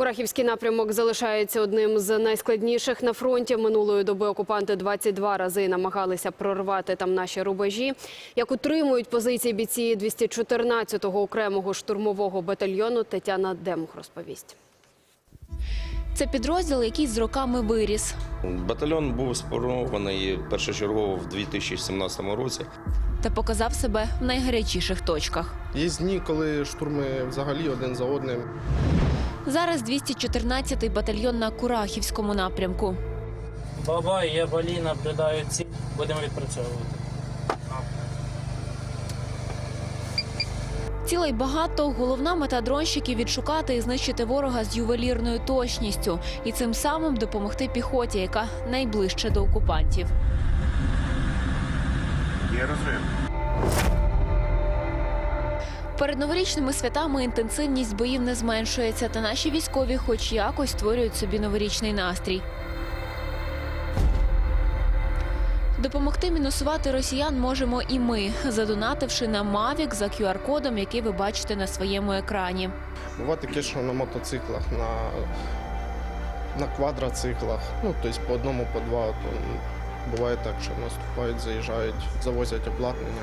Курахівський напрямок залишається одним з найскладніших на фронті. Минулої доби окупанти 22 рази намагалися прорвати там наші рубежі. Як утримують позиції бійці 214-го окремого штурмового батальйону, Тетяна Демух розповість. Це підрозділ, який з роками виріс. Батальйон був сформований першочергово в 2017 році. та показав себе в найгарячіших точках. Є дні, коли штурми взагалі один за одним. Зараз 214-й батальйон на Курахівському напрямку. Бабай, я балі, наблюдаю ці. Будемо відпрацьовувати. Цілей багато. Головна мета дронщиків відшукати і знищити ворога з ювелірною точністю і цим самим допомогти піхоті, яка найближче до окупантів. Є розрив. Перед новорічними святами інтенсивність боїв не зменшується, та наші військові, хоч якось, створюють собі новорічний настрій. Допомогти мінусувати росіян можемо і ми, задонативши на Mavic за QR-кодом, який ви бачите на своєму екрані. Буває таке, що на мотоциклах, на, на квадроциклах, ну тобто по одному, по два. То буває так, що наступають, заїжджають, завозять обладнання.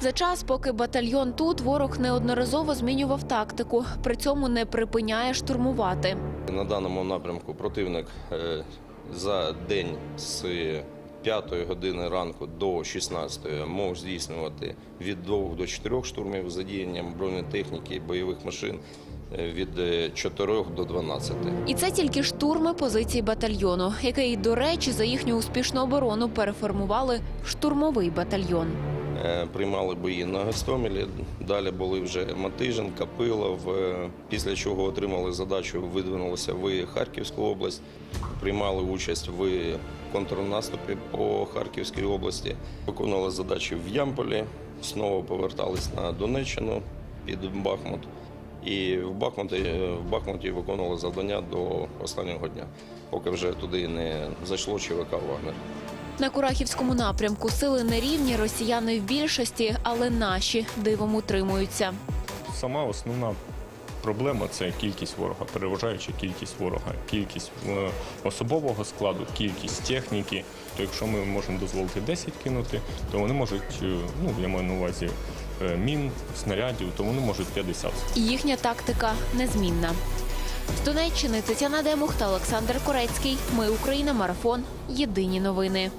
За час, поки батальйон тут, ворог неодноразово змінював тактику, при цьому не припиняє штурмувати. На даному напрямку противник е, за день з 5 години ранку до 16 мог здійснювати від 2 до 4 штурмів з задіянням бронетехніки, бойових машин від е, 4 до 12. І це тільки штурми позицій батальйону, який, до речі, за їхню успішну оборону переформували в штурмовий батальйон. Е, Приймали бої на Гостомелі, далі були вже Матижин, Капилов, е, після чого отримали задачу, видвинулися в Харківську область, приймали участь в контрнаступі по Харківській області, виконували задачі в Ямполі, знову повертались на Донеччину під Бахмут. І в Бахмуті, в Бахмуті виконували завдання до останнього дня, поки вже туди не зайшло ЧВК Вагнер. На Курахівському напрямку сили нерівні, росіяни в більшості, але наші дивом утримуються. Сама основна проблема це кількість ворога, переважаюча кількість ворога, кількість е, особового складу, кількість техніки. То якщо ми можемо дозволити 10 кинути, то вони можуть, е, ну я маю на увазі мін, снарядів, то вони можуть 50. І їхня тактика незмінна. З Донеччини Тетяна Демух та Олександр Корецький. Ми Україна. Марафон. Єдині новини.